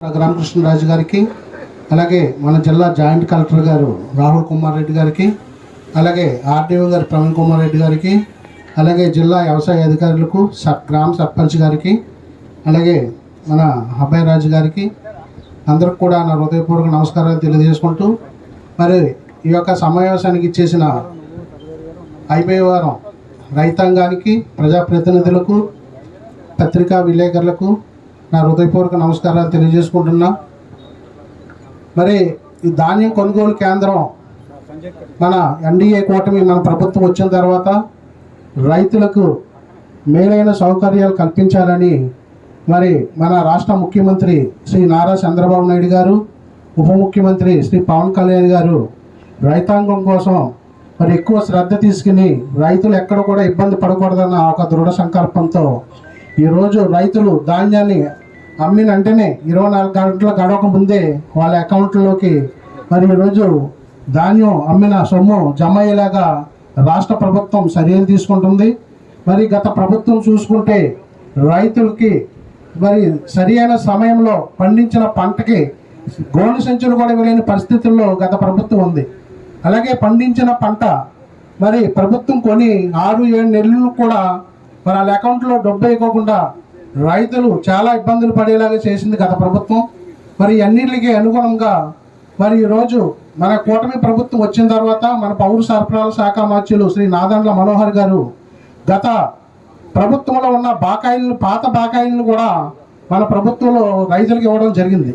రామకృష్ణరాజు గారికి అలాగే మన జిల్లా జాయింట్ కలెక్టర్ గారు రాహుల్ కుమార్ రెడ్డి గారికి అలాగే ఆర్డీఓ గారు ప్రవీణ్ కుమార్ రెడ్డి గారికి అలాగే జిల్లా వ్యవసాయ అధికారులకు సబ్ గ్రామ సర్పంచ్ గారికి అలాగే మన అభయ్ రాజు గారికి అందరికి కూడా నా హృదయపూర్వక నమస్కారాలు తెలియజేసుకుంటూ మరి ఈ యొక్క సమావేశానికి ఇచ్చేసిన అయిపోయే వారం రైతాంగానికి ప్రజాప్రతినిధులకు పత్రికా విలేకరులకు నా హృదయపూర్వక నమస్కారాలు తెలియజేసుకుంటున్నా. మరి ఈ ధాన్యం కొనుగోలు కేంద్రం మన ఎన్డీఏ కూటమి మన ప్రభుత్వం వచ్చిన తర్వాత రైతులకు మేలైన సౌకర్యాలు కల్పించాలని మరి మన రాష్ట్ర ముఖ్యమంత్రి శ్రీ నారా చంద్రబాబు నాయుడు గారు ఉప ముఖ్యమంత్రి శ్రీ పవన్ కళ్యాణ్ గారు రైతాంగం కోసం మరి ఎక్కువ శ్రద్ధ తీసుకుని రైతులు ఎక్కడ కూడా ఇబ్బంది పడకూడదన్న ఒక దృఢ సంకల్పంతో ఈరోజు రైతులు ధాన్యాన్ని అమ్మిన వెంటనే ఇరవై నాలుగు గంటల గడవక ముందే వాళ్ళ అకౌంట్లోకి మరి ఈరోజు ధాన్యం అమ్మిన సొమ్ము జమ అయ్యేలాగా రాష్ట్ర ప్రభుత్వం చర్యలు తీసుకుంటుంది. మరి గత ప్రభుత్వం చూసుకుంటే రైతులకి మరి సరి అయిన సమయంలో పండించిన పంటకి గోనె సంచులు కూడా వెళ్ళని పరిస్థితుల్లో గత ప్రభుత్వం ఉంది. అలాగే పండించిన పంట మరి ప్రభుత్వం కొని ఆరు ఏడు నెలలు కూడా మరి వాళ్ళ అకౌంట్లో డబ్బు వేయకోకుండా రైతులు చాలా ఇబ్బందులు పడేలాగా చేసింది గత ప్రభుత్వం. మరి అన్నిటికీ అనుగుణంగా మరి ఈరోజు మన కూటమి ప్రభుత్వం వచ్చిన తర్వాత మన పౌర సరఫరాల శాఖ మార్చులు శ్రీ నాదండ్ల మనోహర్ గారు గత ప్రభుత్వంలో ఉన్న బాకాయిలను పాత బాకాయిలను కూడా మన ప్రభుత్వంలో రైతులకు ఇవ్వడం జరిగింది.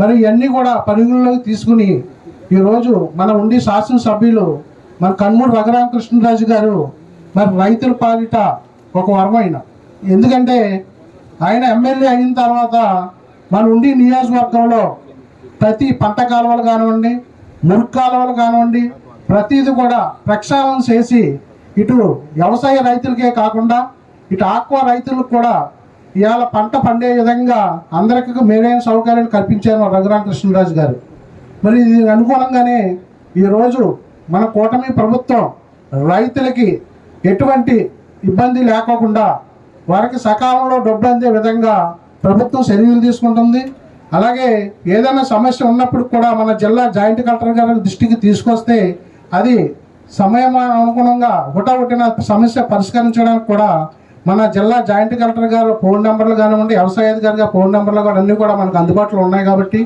మరి ఇవన్నీ కూడా పరిగణలోకి తీసుకుని ఈరోజు మన ఉండి శాసనసభ్యులు మన కన్మూరు రఘురామకృష్ణరాజు గారు మరి రైతుల పాలిట ఒక వరమైన ఎందుకంటే ఆయన ఎమ్మెల్యే అయిన తర్వాత మన ఉండి నియోజకవర్గంలో ప్రతి పంట కాలువలు కానివ్వండి మురుగు కాలువలు కానివ్వండి ప్రతిది కూడా ప్రక్షాళన చేసి ఇటు వ్యవసాయ రైతులకే కాకుండా ఇటు ఆక్వా రైతులకు కూడా ఇవాళ పంట పండే విధంగా అందరికీ మేలైన సౌకర్యాలు కల్పించారు రఘురామకృష్ణరాజు గారు. మరి దీనికి అనుగుణంగానే ఈరోజు మన కూటమి ప్రభుత్వం రైతులకి ఎటువంటి ఇబ్బంది లేకోకుండా వారికి సకాలంలో డబ్బు అందే విధంగా ప్రభుత్వం చర్యలు తీసుకుంటుంది. అలాగే ఏదైనా సమస్య ఉన్నప్పుడు కూడా మన జిల్లా జాయింట్ కలెక్టర్ గారి దృష్టికి తీసుకొస్తే అది సమయం అనుగుణంగా హుటాహుటిన సమస్య పరిష్కరించడానికి కూడా మన జిల్లా జాయింట్ కలెక్టర్ గారు ఫోన్ నెంబర్లు కానివ్వండి వ్యవసాయ అధికారిగా ఫోన్ నెంబర్లు కూడా అన్నీ కూడా మనకు అందుబాటులో ఉన్నాయి కాబట్టి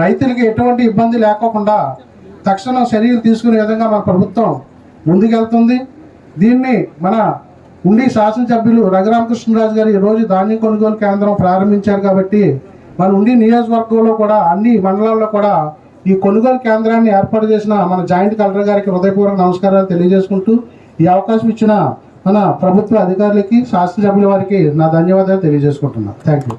రైతులకి ఎటువంటి ఇబ్బంది లేకోకుండా తక్షణం చర్యలు తీసుకునే విధంగా మన ప్రభుత్వం ముందుకెళ్తుంది. దీన్ని మన ఉండి శాసనసభ్యులు రఘురామకృష్ణరాజు గారు ఈరోజు ధాన్యం కొనుగోలు కేంద్రం ప్రారంభించారు కాబట్టి మన ఉండి నియోజకవర్గంలో కూడా అన్ని మండలాల్లో కూడా ఈ కొనుగోలు కేంద్రాన్ని ఏర్పాటు చేసిన మన జాయింట్ కలెక్టర్ గారికి హృదయపూర్వక నమస్కారాలు తెలియజేసుకుంటూ ఈ అవకాశం ఇచ్చిన మన ప్రభుత్వ అధికారులకి శాసనసభ్యుల వారికి నా ధన్యవాదాలు తెలియజేసుకుంటున్నాను థ్యాంక్ యూ